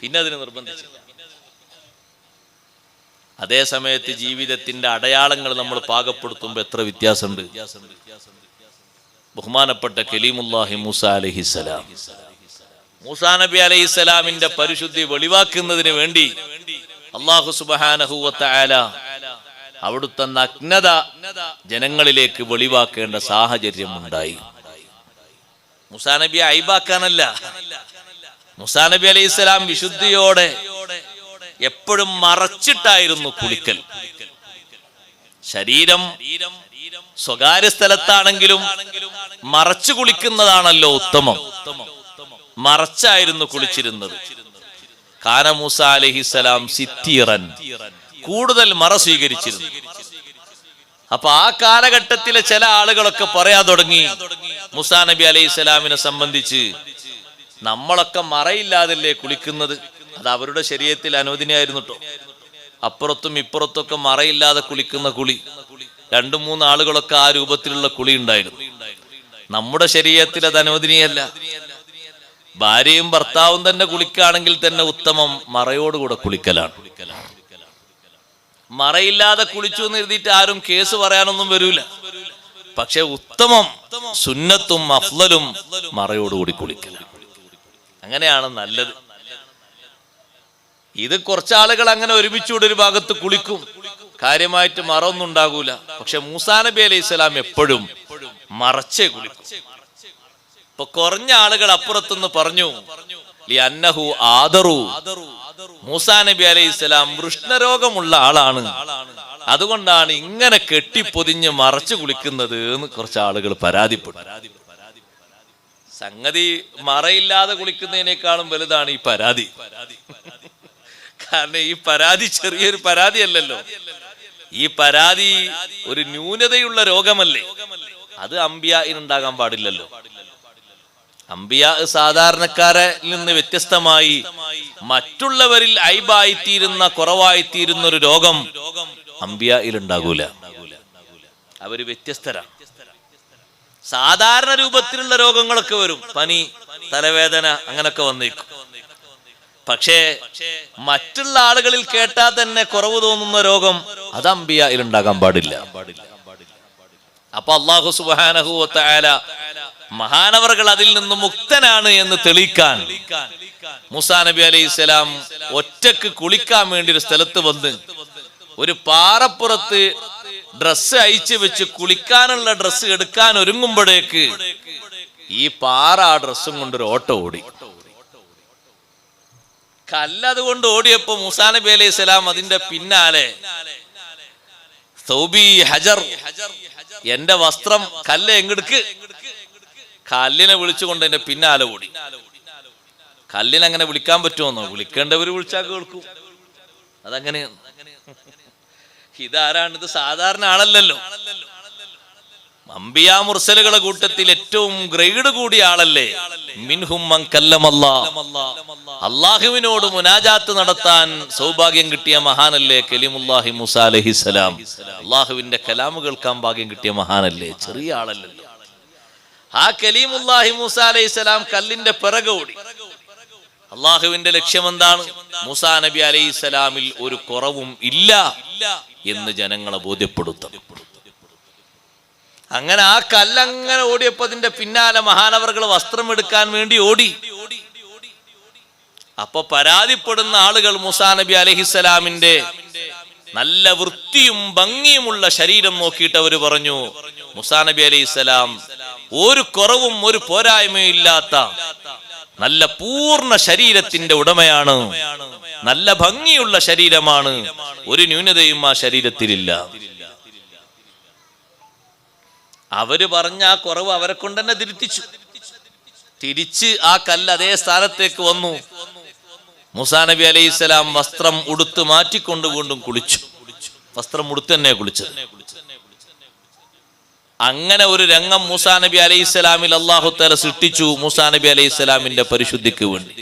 പിന്നെ അതിന് നിർബന്ധിച്ചില്ല അതേ സമയത്ത് ജീവിതത്തിന്റെ അടയാളങ്ങൾ നമ്മൾ പാകപ്പെടുത്തുമ്പോൾ എത്ര വ്യത്യാസമുണ്ട്. ബഹുമാനപ്പെട്ട കലീമുല്ലാഹി മൂസ അലഹിസലാം മൂസ നബി അലൈഹിസ്സലാമിന്റെ പരിശുദ്ധി വെളിവാക്കുന്നതിന് വേണ്ടി അള്ളാഹു സുബാനഹുവത്ത ആല അവിടുത്തെ നഗ്നത ജനങ്ങളിലേക്ക് വെളിവാക്കേണ്ട സാഹചര്യം ഉണ്ടായി മുസാ നബി ഐബാക്കാനല്ല മുസാ നബി അലൈഹി സ്വലാം വിശുദ്ധിയോടെ എപ്പോഴും മറച്ചിട്ടായിരുന്നു കുളിക്കൽ. ശരീരം സ്വകാര്യ സ്ഥലത്താണെങ്കിലും മറച്ചു കുളിക്കുന്നതാണല്ലോ ഉത്തമം. മറച്ചായിരുന്നു കുളിച്ചിരുന്നത്. കാന മൂസ അലഹിസലാം സിത്തിറൻ കൂടുതൽ മറ സ്വീകരിച്ചിരുന്നു. അപ്പൊ ആ കാലഘട്ടത്തിലെ ചില ആളുകളൊക്കെ പറയാൻ തുടങ്ങി മുസാ നബി അലൈഹി സ്വലാമിനെ സംബന്ധിച്ച് നമ്മളൊക്കെ മറയില്ലാതല്ലേ കുളിക്കുന്നത്? അത് അവരുടെ ശരീരത്തിൽ അനുവദനയായിരുന്നു കേട്ടോ അപ്പുറത്തും ഇപ്പുറത്തൊക്കെ മറയില്ലാതെ കുളിക്കുന്ന കുളി. രണ്ടു മൂന്ന് ആളുകളൊക്കെ ആ രൂപത്തിലുള്ള കുളി ഉണ്ടായിരുന്നു. നമ്മുടെ ശരീരത്തിൽ അത് അനുവദനീയല്ല. ഭാര്യയും ഭർത്താവും തന്നെ കുളിക്കുകയാണെങ്കിൽ തന്നെ ഉത്തമം മറയോടുകൂടെ കുളിക്കലാണ്. മറയില്ലാതെ കുളിച്ചു എന്ന് എഴുതിയിട്ട് ആരും കേസ് പറയാനൊന്നും വരൂല. പക്ഷെ ഉത്തമം സുന്നത്തും അഫ്ലലും മറയോടുകൂടി കുളിക്കലാണ്. അങ്ങനെയാണ് നല്ലത്. ഇത് കുറച്ചാളുകൾ അങ്ങനെ ഒരുമിച്ചുകൂടെ ഒരു ഭാഗത്ത് കുളിക്കും. കാര്യമായിട്ട് മറൊന്നും ഉണ്ടാകൂല. പക്ഷെ മൂസാ നബി അലൈഹി സ്വലാം എപ്പോഴും മറച്ചേ കുളിക്കും. ഇപ്പൊ കുറഞ്ഞ ആളുകൾ അപ്പുറത്തുനിന്ന് പറഞ്ഞു അന്നഹു ആദറു. മൂസാ നബി അലൈഹി സ്വലാം വൃഷ്ണരോഗമുള്ള ആളാണ്. അതുകൊണ്ടാണ് ഇങ്ങനെ കെട്ടിപ്പൊതിഞ്ഞ് മറച്ചു കുളിക്കുന്നത് എന്ന് കുറച്ച് ആളുകൾ പരാതിപ്പെട്ടു. സംഗതി മറയില്ലാതെ കുളിക്കുന്നതിനേക്കാളും വലുതാണ് ഈ പരാതി. കാരണം ഈ പരാതി ചെറിയൊരു പരാതി അല്ലല്ലോ ഈ പരാതി ഒരു ന്യൂനതയുള്ള രോഗമല്ലേ? അത് അമ്പിയായിനുണ്ടാകാൻ പാടില്ലല്ലോ. അമ്പിയ സാധാരണക്കാരെ നിന്ന് വ്യത്യസ്തമായി മറ്റുള്ളവരിൽ കുറവായി കുറവായിത്തീരുന്ന ഒരു രോഗം അമ്പിയ ഇലുണ്ടാകൂല അവർ വ്യത്യസ്തരാണ്. സാധാരണ രൂപത്തിലുള്ള രോഗങ്ങളൊക്കെ വരും. പനി തലവേദന അങ്ങനൊക്കെ വന്നേക്കും. പക്ഷേ മറ്റുള്ള ആളുകളിൽ കേട്ടാൽ തന്നെ കുറവ് തോന്നുന്ന രോഗം അത് അമ്പിയയിൽ ഉണ്ടാകാൻ പാടില്ല. അപ്പൊ അള്ളാഹു സുബാനഹുല മഹാനവറുകൾ അതിൽ നിന്ന് മുക്തനാണ് എന്ന് തെളിയിക്കാൻ മുസാ നബി അലൈഹി സ്വലാം ഒറ്റയ്ക്ക് കുളിക്കാൻ വേണ്ടി ഒരു സ്ഥലത്ത് വന്ന് ഒരു പാറപ്പുറത്ത് ഡ്രസ്സ് അയച്ചു വെച്ച് കുളിക്കാനുള്ള ഡ്രസ്സ് എടുക്കാൻ ഒരുങ്ങുമ്പോഴേക്ക് ഈ പാറ ആ ഡ്രസ്സും കൊണ്ടൊരു ഓട്ടോ ഓടി. കല്ലതുകൊണ്ട് ഓടിയപ്പോ മുസാ നബി അലൈഹി സ്വലാം അതിന്റെ പിന്നാലെ ഹജർ എന്റെ വസ്ത്രം കല്ല് എങ്ങെടുക്ക്? കല്ലിനെ വിളിച്ചുകൊണ്ട് എന്റെ പിന്നാലെ ഓടി. കല്ലിനെ അങ്ങനെ വിളിക്കാൻ പറ്റുമോന്നോ വിളിക്കേണ്ടവര് വിളിച്ചാൽ കേൾക്കും. അതങ്ങനെയാണ് ഇതാരാണ് ഇത്? സാധാരണ ആളല്ലല്ലോ. അമ്പിയാ മുർസലുകളെ കൂട്ടത്തിൽ ഏറ്റവും ഗ്രേഡ് കൂടിയ ആളല്ലേ? മിൻഹും. അള്ളാഹുവിനോട് മുനാജാത്ത് നടത്താൻ സൗഭാഗ്യം കിട്ടിയ മഹാനല്ലേ? കലിമുല്ലാഹി മുസ അലഹിസലാം അള്ളാഹുവിന്റെ കലാമ് കേൾക്കാൻ ഭാഗ്യം കിട്ടിയ മഹാനല്ലേ? ചെറിയ ആളല്ലല്ലോ. ആ കലീമുല്ലാഹി മൂസ അലൈഹിസലാം കല്ലിന്റെ പിറകെ ഓടി അള്ളാഹുവിന്റെ ലക്ഷ്യം എന്താണ് നബി നബി അലൈഹിസലാമിൽ ഒരു കുറവും ഇല്ല എന്ന് ജനങ്ങളെ ബോധ്യപ്പെടുത്തും അങ്ങനെ ആ കല്ലങ്ങനെ ഓടിയപ്പോ അതിന്റെ പിന്നാലെ മഹാനവറുകൾ വസ്ത്രം എടുക്കാൻ വേണ്ടി ഓടി. അപ്പൊ പരാതിപ്പെടുന്ന ആളുകൾ മുസാ നബി അലഹിസലാമിന്റെ നല്ല വൃത്തിയും ഭംഗിയുമുള്ള ശരീരം നോക്കിയിട്ട് അവർ പറഞ്ഞു മുസാ നബി അലൈഹിസ്സലാം ഒരു കുറവും ഒരു പോരായ്മയും ഇല്ലാത്ത നല്ല പൂർണ ശരീരത്തിന്റെ ഉടമയാണ്. നല്ല ഭംഗിയുള്ള ശരീരമാണ്. ഒരു ന്യൂനതയും ആ ശരീരത്തിലില്ല. അവർ പറഞ്ഞ ആ കുറവ് അവരെ കൊണ്ട് തന്നെ തിരുത്തിച്ചു. തിരിച്ച് ആ കല്ല് അതേ സ്ഥാനത്തേക്ക് വന്നു. മുസാ നബി അലൈഹി സ്വലാം വസ്ത്രം ഉടുത്ത് മാറ്റിക്കൊണ്ട് വീണ്ടും കുളിച്ചു. വസ്ത്രം ഉടുത്ത് തന്നെ കുളിച്ചത്. അങ്ങനെ ഒരു രംഗം മൂസാ നബി അലൈഹിസ്സലാമിൽ അള്ളാഹു തല സൃഷ്ടിച്ചു. മൂസാ നബി അലൈഹി സ്വലാമിന്റെ പരിശുദ്ധിക്ക് വേണ്ടി.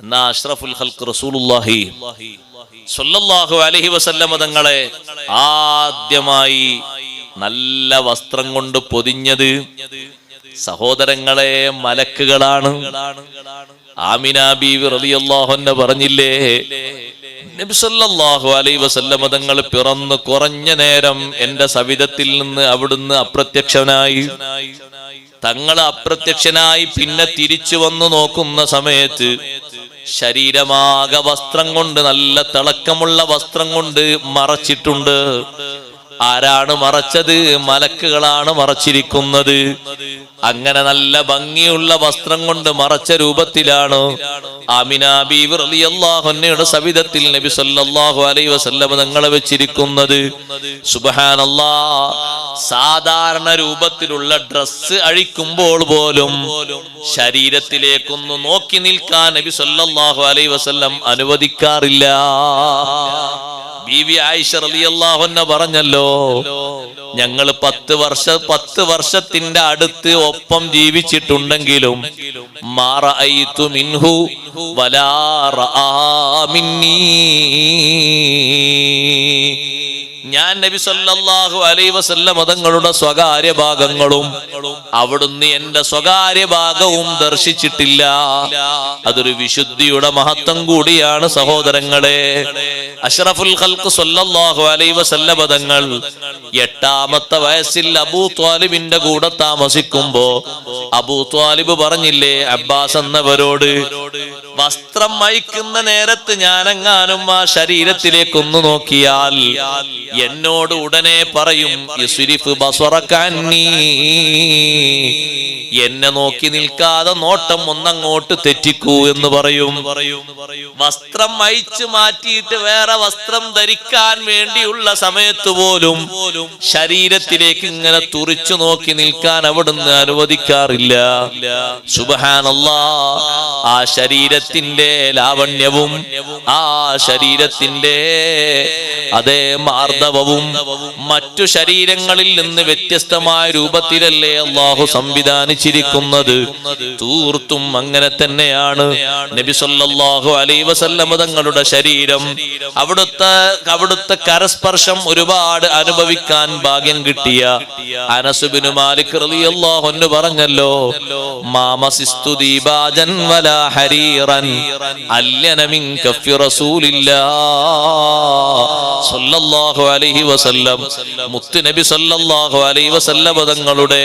എന്നാ അഷ്റഫുൽ ഹൽക്ക് റസൂലുള്ളാഹി സ്വല്ലല്ലാഹു അലൈഹി വസല്ലമ തങ്ങളെ ആദ്യമായി നല്ല വസ്ത്രം കൊണ്ട് പൊതിഞ്ഞത് സഹോദരങ്ങളെ മലക്കുകളാണ്. ആമിന ബീവി റളിയല്ലാഹു അൻഹ പറഞ്ഞില്ലേ നബി സല്ലല്ലാഹു അലൈഹി വസല്ലമ തങ്ങൾ പിറന്ന് കുറഞ്ഞ നേരം എന്റെ സവിധത്തിൽ നിന്ന് അവിടുന്ന് അപ്രത്യക്ഷനായി. തങ്ങൾ അപ്രത്യക്ഷനായി പിന്നെ തിരിച്ചു വന്നു നോക്കുന്ന സമയത്ത് ശരീരമാകെ വസ്ത്രം കൊണ്ട് നല്ല തിളക്കമുള്ള വസ്ത്രം കൊണ്ട് മറച്ചിട്ടുണ്ട്. ആരാണ് മറച്ചത്? മലക്കുകളാണ് മറച്ചിരിക്കുന്നത്. അങ്ങനെ നല്ല ഭംഗിയുള്ള വസ്ത്രം കൊണ്ട് മറച്ച രൂപത്തിലാണ് ആമിന ബീവി റളിയല്ലാഹുന്നയുടെ സവിധത്തിൽ നബി സല്ലല്ലാഹു അലൈഹി വസല്ലം തങ്ങളെ വെച്ചിരിക്കുന്നത്. സുബഹാനല്ലാ സാധാരണ രൂപത്തിലുള്ള ഡ്രസ്സ് അഴിക്കുമ്പോൾ പോലും ശരീരത്തിലേക്കൊന്ന് നോക്കി നിൽക്കാൻ നബി സല്ലാഹു അലൈഹി വസല്ലം അനുവദിക്കാറില്ല. ബീവി ആയിഷ റലിയല്ലാഹുന്ന പറഞ്ഞല്ലോ ഞങ്ങൾ പത്ത് വർഷ പത്ത് വർഷത്തിന്റെ അടുത്ത് ഒപ്പം ജീവിച്ചിട്ടുണ്ടെങ്കിലും മാറഅയ്തു മിൻഹു വലാ റആ മിന്നീ. ഞാൻ നബി സല്ലല്ലാഹു അലൈഹി വസല്ലം തങ്ങളുടെ സ്വകാര്യ ഭാഗങ്ങളും അവിടുന്ന് എന്റെ സ്വകാര്യ ഭാഗവും ദർശിച്ചിട്ടില്ല. അതൊരു വിശുദ്ധിയുടെ മഹത്വം കൂടിയാണ് സഹോദരങ്ങളെ. അഷ്റഫുൽ ഖൽഖ് സല്ലല്ലാഹു അലൈഹി വസല്ലം തങ്ങൾ എട്ടാമത്തെ വയസ്സിൽ അബൂ ത്വാലിബിന്റെ കൂടെ താമസിക്കുമ്പോ അബൂ ത്വാലിബ് പറഞ്ഞില്ലേ അബ്ബാസ് എന്നവരോട് വസ്ത്രം മയക്കുന്ന നേരത്ത് ഞാനെങ്ങാനും ആ ശരീരത്തിലേക്കൊന്നു നോക്കിയാൽ എന്നോട് ഉടനെ പറയും എന്നെ നോക്കി നിൽക്കാതെ നോട്ടം ഒന്നങ്ങോട്ട് തെറ്റിക്കൂ എന്ന് പറയും. വസ്ത്രം അയച്ചു മാറ്റിയിട്ട് വേറെ വസ്ത്രം ധരിക്കാൻ വേണ്ടിയുള്ള സമയത്ത് പോലും ശരീരത്തിലേക്ക് ഇങ്ങനെ തുറിച്ചു നോക്കി നിൽക്കാൻ അവിടുന്ന് അനുവദിക്കാറില്ല. സുബഹാനല്ലാ ആ ശരീരത്തിന്റെ ലാവണ്യവും ആ ശരീരത്തിന്റെ അതേ മാർദ്ദവവും മറ്റു ശരീരങ്ങളിൽ നിന്ന് വ്യത്യസ്തമായ രൂപത്തിലല്ലേ അള്ളാഹു സംവിധാനിച്ചിരിക്കുന്നത്? തീർത്തും അങ്ങനെ തന്നെയാണ്. നബി സല്ലല്ലാഹു അലൈഹി വസല്ലമ തങ്ങളുടെ ശരീരം. അവിടുത്തെ അവിടുത്തെ കരസ്പർശം ഒരുപാട് അനുഭവിക്കാൻ ഭാഗ്യം കിട്ടിയ അനസുബിനു മാലിക് റളിയല്ലാഹു അൻഹു പറഞ്ഞല്ലോ മാമസിസ്തു ദീപാജൻ വലാ ഹരീറൻ കഫി റസൂലില്ലാ. അലൈഹി വസല്ലം മുത്തു നബി സല്ലല്ലാഹു അലൈഹി വസല്ലം തങ്ങളുടെ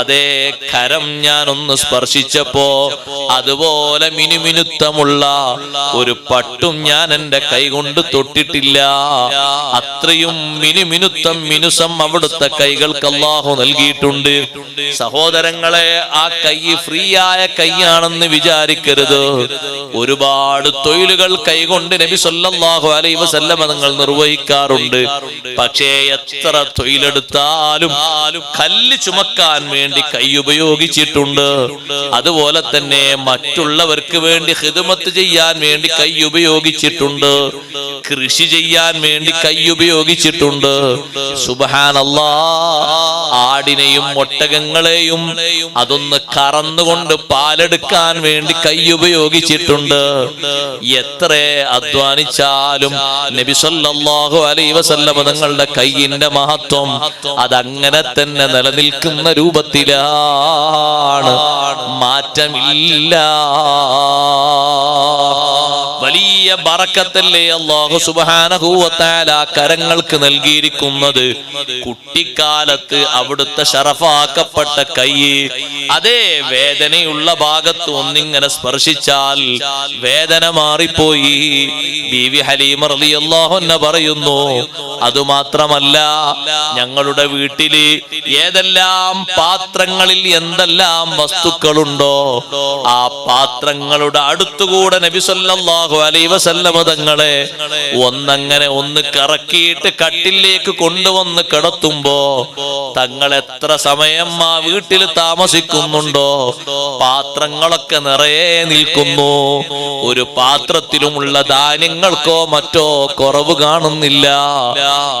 അതേ കരം ഞാൻ ഒന്ന് സ്പർശിച്ചപ്പോ അതുപോലെ മിനുമിനുത്തമുള്ള ഒരു പട്ടും ഞാൻ എന്റെ കൈകൊണ്ട് തൊട്ടിട്ടില്ല. അത്രയും മിനുമിനുത്തം മിനുസം അവിടുത്തെ കൈകൾക്ക് അള്ളാഹു നൽകിയിട്ടുണ്ട്. സഹോദരങ്ങളെ ആ കൈ ഫ്രീ ആയ കൈയാണെന്ന് വിചാരിക്കരുത്. ഒരുപാട് തൊഴിലുകൾ കൈകൊണ്ട് നബി സല്ലല്ലാഹു അലൈഹി വസല്ലം നിർവഹിക്കാറുണ്ട്. പക്ഷേ എത്ര തൊഴിലെടുത്താലും കല്ല് ചുമക്കാൻ വേണ്ടി കൈ ഉപയോഗിച്ചിട്ടുണ്ട്. അതുപോലെ തന്നെ മറ്റുള്ളവർക്ക് വേണ്ടി ഹിതുമത്ത് ചെയ്യാൻ വേണ്ടി കൈ ഉപയോഗിച്ചിട്ടുണ്ട്. കൃഷി ചെയ്യാൻ വേണ്ടി കൈ ഉപയോഗിച്ചിട്ടുണ്ട്. സുബഹാനല്ലാ ആടിനെയും ഒട്ടകങ്ങളെയും അതൊന്ന് കറന്നുകൊണ്ട് പാലെടുക്കാൻ വേണ്ടി കൈ ഉപയോഗിച്ചിട്ടുണ്ട്. എത്ര അധ്വാനിച്ചാലും നബി സല്ലല്ലാഹു അലൈഹി വസല്ലം തങ്ങളുടെ കയ്യിന്റെ മഹത്വം അതങ്ങനെ തന്നെ നിലനിൽക്കുന്ന രൂപത്തിലാണ് മാറ്റമില്ല. വലിയ ബറക്കത്തല്ലേ അള്ളാഹു തആല കരങ്ങൾക്ക് നൽകിയിരിക്കുന്നത്? കുട്ടിക്കാലത്ത് അവിടുത്തെ ഷറഫാക്കപ്പെട്ട കൈ അതേ വേദനയുള്ള ഭാഗത്ത് ഒന്നിങ്ങനെ സ്പർശിച്ചാൽ വേദന മാറിപ്പോയി. ബീവി ഹലീമ റളിയല്ലാഹു അൻഹ പറയുന്നു അതുമാത്രമല്ല ഞങ്ങളുടെ വീട്ടിൽ ഏതെല്ലാം പാത്രങ്ങളിൽ എന്തെല്ലാം വസ്തുക്കളുണ്ടോ ആ പാത്രങ്ങളുടെ അടുത്തുകൂടെ നബി സല്ലല്ലാഹു അലൈഹി വസല്ലമ തങ്ങളെ ഒന്നങ്ങനെ ഒന്ന് കറക്കിയിട്ട് കട്ടിലേക്ക് കൊണ്ടുവന്ന് കിടത്തുമ്പോ തങ്ങൾ എത്ര സമയം ആ വീട്ടിൽ താമസിക്കുന്നുണ്ടോ? പാത്രങ്ങളൊക്കെ നിറയെ നിൽക്കുന്നു. ഒരു പാത്രത്തിലുമുള്ള ധാന്യങ്ങൾക്കോ മറ്റോ കുറവ് കാണുന്നില്ല.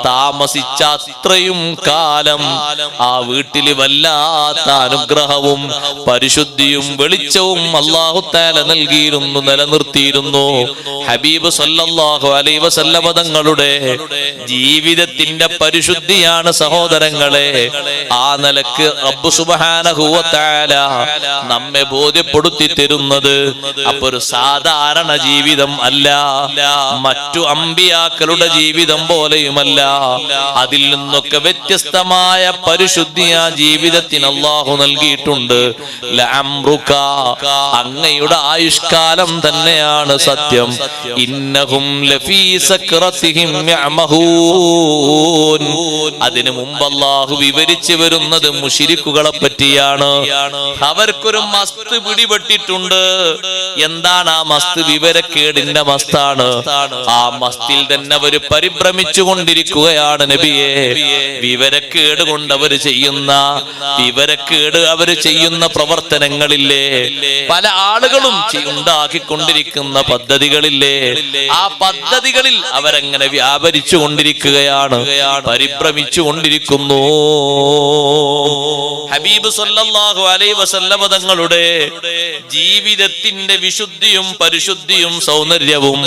താമസിച്ച അത്രയും കാലം ആ വീട്ടിൽ വല്ലാത്ത അനുഗ്രഹവും പരിശുദ്ധിയും വെളിച്ചവും അള്ളാഹുത്താല നൽകിയിരുന്നു നിലനിർത്തിയിരുന്നു. ഹബീബ് സല്ലല്ലാഹു അലൈഹി വസല്ലമ തങ്ങളുടെ ജീവിതത്തിന്റെ പരിശുദ്ധിയാണ് സഹോദരങ്ങളെ. ആ നിലയ്ക്ക് റബ്ബ് സുബ്ഹാനഹു വ തആല നമ്മെ ബോധ്യപ്പെടുത്തി തരുന്നത്. അപ്പൊ ഒരു സാധാരണ ജീവിതം അല്ല. മറ്റു അമ്പിയാക്കളുടെ ജീവിതം പോലെയുമല്ല. അതിൽ നിന്നൊക്കെ വ്യത്യസ്തമായ പരിശുദ്ധി ആ ജീവിതത്തിന് അള്ളാഹു നൽകിയിട്ടുണ്ട്. അങ്ങയുടെ ആയുഷ്കാലം തന്നെയാണ് സത്യം. ഇന്നഹും ലഫീ യഅമഹൂൻ അതിനു മുമ്പ് അള്ളാഹു വിവരിച്ചു വരുന്നത് മുഷിരിക്കുകളെ പറ്റിയാണ് അവർക്കൊരു മസ്ത് പിടിപെട്ടിട്ടുണ്ട്. എന്താണ് ആ മസ്ത് വിവരക്കേടിന്റെ മസ്താണ്? ആ മസ്തിൽ തന്നെ അവർ പരിഭ്രമിച്ചു കൊണ്ടിരിക്കുകയാണ് നബിയെ. വിവരക്കേട് കൊണ്ട് അവർ ചെയ്യുന്ന വിവരക്കേട് അവർ ചെയ്യുന്ന പ്രവർത്തനങ്ങളില്ലേ? പല ആളുകളും ഉണ്ടാക്കിക്കൊണ്ടിരിക്കുന്ന പദ്ധതികളില്ലേ? ആ പദ്ധതികളിൽ അവരങ്ങനെ വ്യാപരിച്ചു കൊണ്ടിരിക്കുകയാണ് പരിഭ്രമിച്ചു കൊണ്ടിരിക്കുന്നു ഹബീബ് സല്ലല്ലാഹു അലൈ വസല്ലമ തങ്ങളുടെ ജീവിതത്തിന്റെ വിശുദ്ധിയും പരിശുദ്ധിയും സൗന്ദര്യവും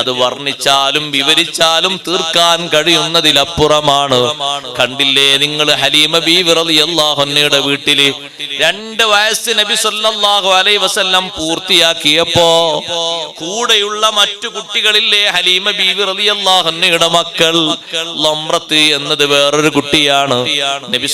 അത് വർണിച്ചാലും വിവരിച്ചാലും തീർക്കാൻ കഴിയുന്നതിലപ്പുറമാണ്. കണ്ടില്ലേ നിങ്ങൾ ഹലീമ ബി റളിയല്ലാഹു അൻഹയുടെ വീട്ടിൽ രണ്ട് വയസ്സ് നബി സല്ലല്ലാഹു അലൈ വസല്ലം പൂർത്തിയാക്കിയപ്പോ കൂടെയുള്ള മറ്റു കുട്ടികളില്ലേ? ഹലീമ ബീവി റളിയല്ലാഹു അൻഹയുടെ മക്കൾ. ലംറത്ത് എന്നത് വേറൊരു കുട്ടിയാണ്. നബി